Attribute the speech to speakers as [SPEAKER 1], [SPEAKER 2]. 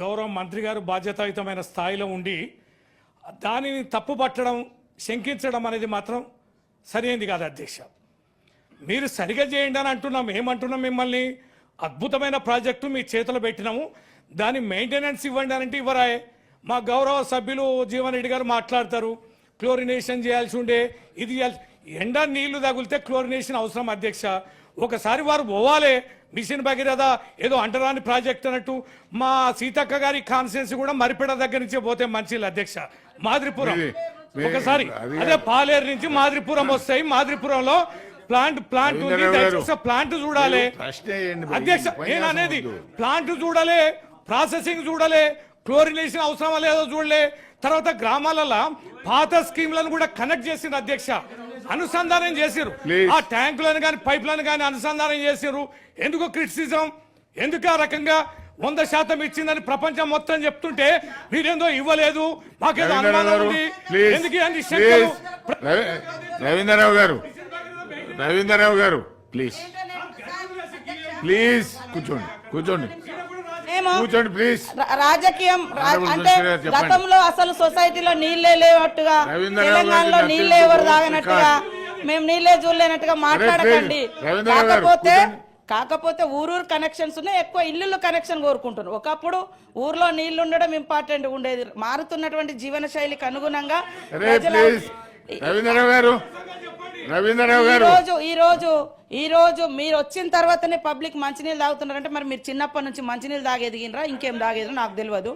[SPEAKER 1] గౌరవ మంత్రి గారు బాధ్యతాయుతమైన స్థాయిలో ఉండి దానిని తప్పుపట్టడం శంకించడం అనేది మాత్రం సరైనది కాదు అధ్యక్ష. మీరు సరిగా చేయండి అని అంటున్నాం ఏమంటున్నాం మిమ్మల్ని? అద్భుతమైన ప్రాజెక్టు మీ చేతిలో పెట్టినాము. దాని మెయింటెనెన్స్ ఇవ్వండి అని అంటే ఇవ్వరాయే. మా గౌరవ సభ్యులు జీవన్ రెడ్డి గారు మాట్లాడతారు. క్లోరినేషన్ చేయాల్సి ఉండే ఇది ఎండ నీళ్ళు తగిలితే క్లోరినేషన్ అవసరం అధ్యక్ష. ఒకసారి వారు పోవాలే మిషన్ భగీరథ ఏదో అంటరాని ప్రాజెక్ట్ అన్నట్టు. మా సీతక్క గారి కాన్స్టిట్యున్సీ కూడా మరిపెడ దగ్గర నుంచి పోతే మంచిది అధ్యక్ష. మాదిరిపురం. ఒకసారి.
[SPEAKER 2] అది-
[SPEAKER 1] పాలేరు నుంచి మాదిరిపురం వస్తాయి. మాదిరిపురంలో ప్లాంట్ ప్లాంట్ ఉంది. ప్లాంట్ చూడాలి. అధ్యక్ష నేను అనేది. ప్లాంట్ చూడాలి ప్రాసెసింగ్ చూడాలి క్లోరినేషన్ అవసరమా లేదో చూడలే. తర్వాత గ్రామాలలో పాత స్కీమ్లను కూడా కనెక్ట్ చేసిండ్రు అధ్యక్ష. అనుసంధానం చేసిరు. ఆ ట్యాంకులను కానీ పైప్లను కానీ అనుసంధానం చేసిరు ఎందుకు క్రిటిసిజం? ఎందుకు ఆ రకంగా వంద శాతం ఇచ్చిందని ప్రపంచం మొత్తం చెప్తుంటే మీరేందో ఇవ్వలేదు. మాకేదో అనుమానం ఉంది. ఎందుకు
[SPEAKER 2] రవి- రవీంద్రరావు గారు రవీంద్రరావు గారు ప్లీజ్ ప్లీజ్ కూర్చోండి కూర్చోండి. కూర్చోండి ప్లీజ్
[SPEAKER 3] రాజకీయం అంటే. గతంలో అసలు సొసైటీలో నీళ్ళే
[SPEAKER 2] రవీంద్రరావు
[SPEAKER 3] తెలంగాణలో నీళ్ళే ఎవరు తాగినట్టుగా మేము నీళ్ళే చూడలేనట్టుగా మాట్లాడకండి. కాకపోతే. కాకపోతే ఊరూరు కనెక్షన్స్ ఉన్నాయి ఎక్కువ ఇల్లు కనెక్షన్ కోరుకుంటున్నారు. ఒకప్పుడు ఊర్లో నీళ్ళు ఉండడం ఇంపార్టెంట్ ఉండేది. మారుతున్నటువంటి జీవన శైలికి అనుగుణంగా
[SPEAKER 2] రవీంద్రరావు గారు రవీంద్రరావు గారు.
[SPEAKER 3] ఈరోజు ఈ రోజు మీరు వచ్చిన తర్వాతనే పబ్లిక్ మంచినీళ్ళు తాగుతున్నారంటే మరి మీరు చిన్నప్పటి నుంచి మంచినీళ్ళు తాగేదిగినరా ఇంకేం తాగేది నాకు తెలియదు.